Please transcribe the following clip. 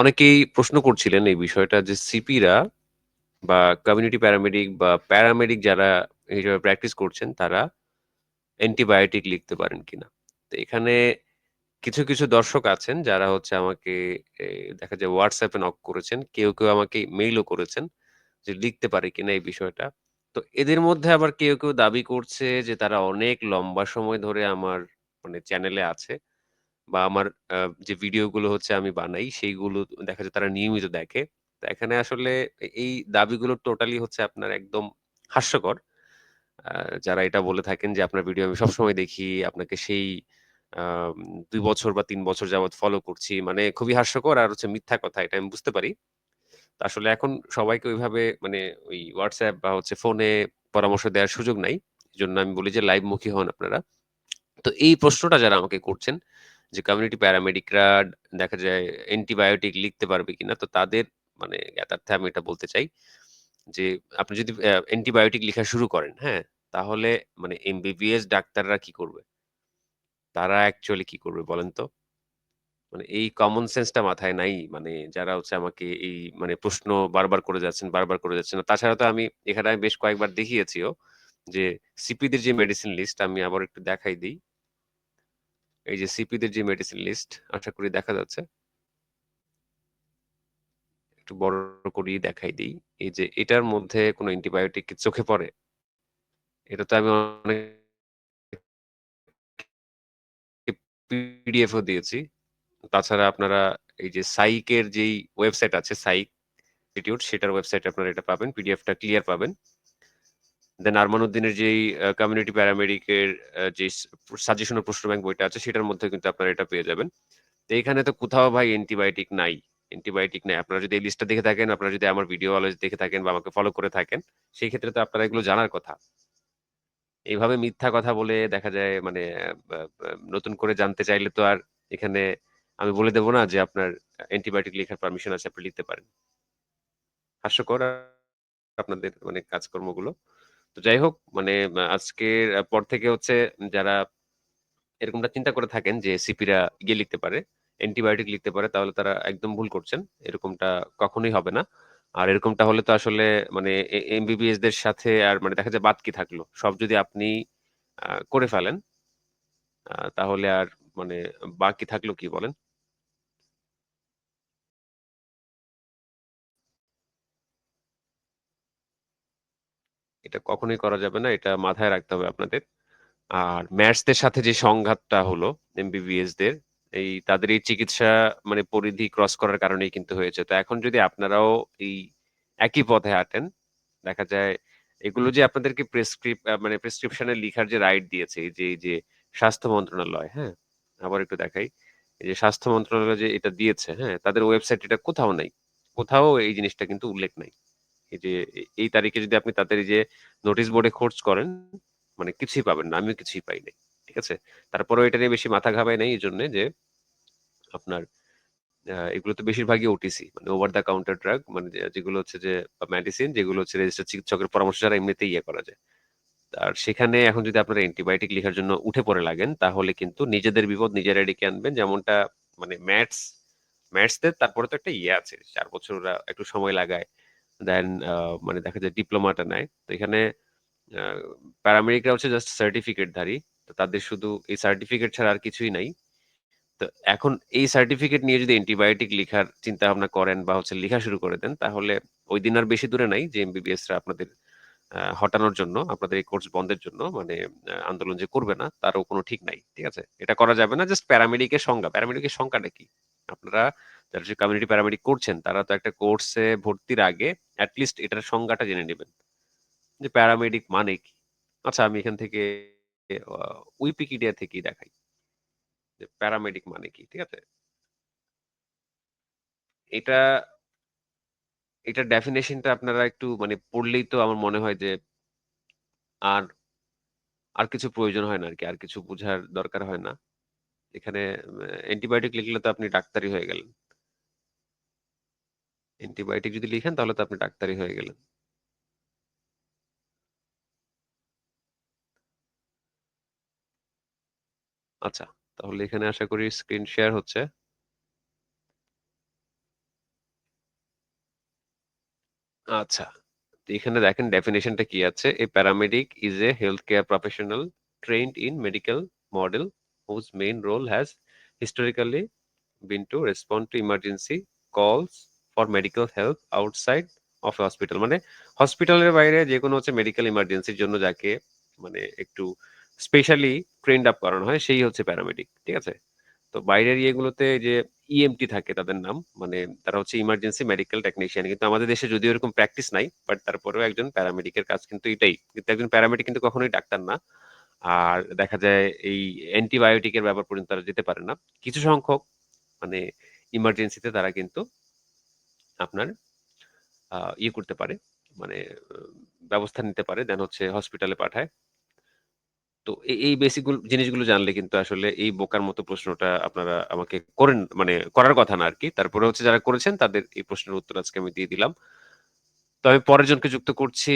অনেকেই প্রশ্ন করছিলেন এই বিষয়টা যে সিপিরা বা কমিউনিটি প্যারামেডিক বা প্যারামেডিক যারা হিসেবে প্র্যাকটিস করছেন তারা অ্যান্টিবায়োটিক লিখতে পারেন কিনা? তো এখানে কিছু, কিছু দর্শক আছেন যারা হচ্ছে আমাকে দেখা যায় হোয়াটসঅ্যাপে নক করেছেন। কেউ, কেউ আমাকে মেইলও করেছেন যে লিখতে পারে কিনা এই বিষয়টা। তো এদের মধ্যে আবার কেউ, কেউ দাবি করছে যে তারা অনেক লম্বা সময় ধরে আমার মানে চ্যানেলে আছে বা আমার যে ভিডিওগুলো হচ্ছে আমি বানাই সেইগুলো দেখা যায় তারা নিয়মিত দেখে। তো এখানে আসলে এই দাবিগুলো টোটালি হচ্ছে আপনার একদম হাস্যকর। যারা এটা বলে থাকেন যে আপনার ভিডিও আমি সবসময় দেখি, আপনাকে সেই ২ বছর বা ৩ বছর যাবৎ ফলো করছি। মানে খুবই হাস্যকর আর হচ্ছে মিথ্যা কথা এটা আমি বুঝতে পারি। তো আসলে এখন সবাইকে ওইভাবে মানে ওই WhatsApp বা হচ্ছে ফোনে পরামর্শ দেওয়ার সুযোগ নাই। এজন্য আমি বলি যে লাইভমুখী হন আপনারা। তো এই প্রশ্নটা যারা আমাকে করছেন যে কমিউনিটি প্যারামেডিকরা দেখা যায় অ্যান্টিবায়োটিক লিখতে পারবে কিনা? তো তাদের মানে জ্ঞাতার্থে আমি এটা বলতে চাই যে আপনি যদি অ্যান্টিবায়োটিক লিখা শুরু করেন, হ্যাঁ? তাহলে মানে এমবিবিএস ডাক্তাররা কি করবে? তারা অ্যাকচুয়ালি কি করবে বলেন তো? মানে এই কমন সেন্সটা মাথায় নাই। মানে যারা হচ্ছে আমাকে এই মানে প্রশ্ন বারবার করে যাচ্ছেন, বারবার করে যাচ্ছেন। তাছাড়া তো আমি এখানে আমি বেশ কয়েকবার দেখিয়েছিও যে সিপিদের যে মেডিসিন লিস্ট আমি আবার একটু দেখাই দেই। এই যে সিপিদের যে মেডিসিন লিস্ট আশা করি দেখা যাচ্ছে। একটু বড় করেই দেখাই দিই এই যে এটার মধ্যে কোনো অ্যান্টিবায়োটিক চোখে পড়ে? এটা তো আমি অনেক পিডিএফ ও দিয়েছি। তাছাড়া আপনারা এই যে সাইকের যেই ওয়েবসাইট আছে, সাইক ইনস্টিটিউট সেটার ওয়েবসাইটে আপনারা এটা পাবেন। পিডিএফটা ক্লিয়ার পাবেন। দেন আরমানউদ্দিনের যেই আ কমিউনিটি প্যারামেডিকের যে সাজেশন প্রশ্ন ব্যাংক বইটা আছে সেটার মধ্যে কিন্তু আপনারা এটা পেয়ে যাবেন। তো এখানে তো কোথাও ভাই অ্যান্টিবায়োটিক নাই। অ্যান্টিবায়োটিক নাই। আপনারা যদি এই লিস্টটা দেখে থাকেন, আপনারা যদি আমার ভিডিও অলওয়েজ দেখে থাকেন বা আমাকে ফলো করে থাকেন, সেই ক্ষেত্রে তো আপনারা এগুলো জানার কথা। এইভাবে মিথ্যা কথা বলে দেখা যায় মানে নতুন করে জানতে চাইলে তো আর এখানে আমি বলে দেব না যে আপনার অ্যান্টিবায়োটিক লেখার পারমিশন আছে, আপনি লিখতে পারেন। হাস্যকর আপনাদের মানে কাজকর্মগুলো। তো যাই হোক মানে আজকের পর থেকে হচ্ছে যারা এরকমটা চিন্তা করে থাকেন যে সিপিরা গিয়ে লিখতে পারে, অ্যান্টিবায়োটিক লিখতে পারে তাহলে তারা একদম ভুল করছেন। এরকমটা কখনোই হবে না। আর এরকমটা হলে তো আসলে মানে এমবিবিএস দের সাথে আর মানে দেখা যায় বাদ কি থাকল? সব যদি আপনি করে ফেলেন তাহলে আর মানে বাকি থাকল কি বলেন? এটা কখনোই করা যাবে না। এটা মাথায় রাখতে হবে আপনাদের। আর ম্যাটসদের সাথে যে সংঘাতটা হলো এমবিবিএস দের, এই তাদের এই চিকিৎসা মানে পরিধি ক্রস করার কারণেই কিন্তু হয়েছে। তো এখন যদি আপনারাও এই একই পথে হাঁটেন, দেখা যায় এগুলো যে আপনাদেরকে প্রেসক্রিপ মানে প্রেসক্রিপশন লিখার যে রাইট দিয়েছে যে যে স্বাস্থ্য মন্ত্রণালয়, হ্যাঁ? আবার একটু দেখাই। এই যে স্বাস্থ্য মন্ত্রণালয় যে এটা দিয়েছে, হ্যাঁ? তাদের ওয়েবসাইটে এটা কোথাও নাই। কোথাও এই জিনিসটা কিন্তু উল্লেখ নাই। এই যে এই তারিখে যদি আপনি তাদের যে নোটিশ বোর্ডে খোঁজ করেন, মানে কিছুই পাবেন না। আমিও কিছুই পাই নাই। ঠিক আছে? তারপরেও এটা নিয়ে বেশি মাথা ঘামাই নাই এজন্যে যে আপনার এগুলো তো বেশিরভাগই ওটিসি মানে ওভার দ্য কাউন্টার ড্রাগ মানে যেগুলো হচ্ছে যে মেডিসিন যেগুলো হচ্ছে রেজিস্টার্ড চিকিৎসকের পরামর্শ ছাড়া এমনিতেই ইয়ে করা যায়। আর সেখানে এখন যদি আপনারা অ্যান্টিবায়োটিক লিখার জন্য উঠে পড়ে লাগেন তাহলে কিন্তু নিজেদের বিপদ নিজেরাই ডেকে আনবেন। যেমনটা মানে ম্যাথস, ম্যাথসদের তারপরে তো একটা ইয়ে আছে চার বছর ওরা একটু সময় লাগায়। দেন আ মানে দেখা যায় ডিপ্লোমাটা নেয়। তো এখানে প্যারামেডিকরা হচ্ছে জাস্ট সার্টিফিকেটধারী। তো তাদের শুধু এই সার্টিফিকেট ছাড়া আর কিছুই নাই। তো এখন এই সার্টিফিকেট নিয়ে যদি অ্যান্টিবায়োটিক লিখার চিন্তাভাবনা করেন বা হচ্ছে লিখা শুরু করে দেন তাহলে ওই দিন আর বেশি দূরে নাই যে এমবিবিএসরা আপনাদের হটানোর জন্য, আপনাদের এই কোর্স বন্ধের জন্য মানে আন্দোলন যে করবে না তারও কোনো ঠিক নাই। ঠিক আছে? এটা করা যাবে না। জাস্ট প্যারামেডিকের সংজ্ঞা। প্যারামেডিকের সংজ্ঞাটা কি? আপনারা যারা কমিউনিটি প্যারামেডিক করছেন, তারা তো একটা কোর্সে ভর্তির আগে এট লিস্ট এটার সংজ্ঞাটা জেনে নেবেন যে প্যারামেডিক মানে কি? আচ্ছা আমি এখান থেকে আ উইকিপিডিয়া থেকেই দেখাই। যে প্যারামেডিক মানে কি? ঠিক আছে? এটা এটার ডেফিনিশনটা আপনারা একটু মানে পড়লেই তো আমার মনে হয় যে, আর আর কিছু প্রয়োজন হয় না আরকি। আর কিছু বোঝার দরকার হয় না। এখানে অ্যা অ্যান্টিবায়োটিক লিখলে তো আপনি ডাক্তারই হয়ে গেলেন। অ্যান্টিবায়োটিক যদি লিখেন, তাহলে তো আপনি ডাক্তারই হয়ে গেলেন। আচ্ছা তাহলে এখানে আশা করি স্ক্রিন শেয়ার হচ্ছে। আচ্ছা এখানে দেখেন ডেফিনেশনটা কি আছে? A paramedic is a health care professional trained in medical model whose main role has historically been to respond to emergency calls medical help outside of a hospital মানে হসপিটালের বাইরে যেকোনো হচ্ছে মেডিকেল ইমার্জেন্সির জন্য যাকে মানে একটু স্পেশালি ট্রেন্ড আপ করানো হয়, সেই হচ্ছে প্যারামেডিক। ঠিক আছে? তো বাইরের ইয়েগুলোতে যে ইএমটি থাকে তাদের নাম। মানে তারা হচ্ছে ইমার্জেন্সি মেডিকেল টেকনিশিয়ান। কিন্তু আমাদের দেশে যদিও এরকম প্র্যাকটিস নাই। বাট তারপরেও একজন প্যারামেডিকের কাজ কিন্তু এটাই। কিন্তু একজন প্যারামেডিক কিন্তু কখনোই ডাক্তার না। আর দেখা যায় এই অ্যান্টিবায়োটিকের ব্যাপার পর্যন্ত তারা যেতে পারে না। কিছু সংখ্যক মানে ইমার্জেন্সিতে তারা কিন্তু আপনার ইয়ে করতে পারে। মানে ব্যবস্থা নিতে পারে। দেন হচ্ছে হসপিটালে পাঠায়। তো এই বেসিকগুলো জিনিসগুলো জানলে কিন্তু আসলে এই বোকার মতো প্রশ্নটা আপনারা আমাকে করেন মানে করার কথা না আর কি তারপরে হচ্ছে যারা করেছেন তাদের এই প্রশ্নের উত্তর আজকে আমি দিয়ে দিলাম। তো আমি পরের জনকে যুক্ত করছি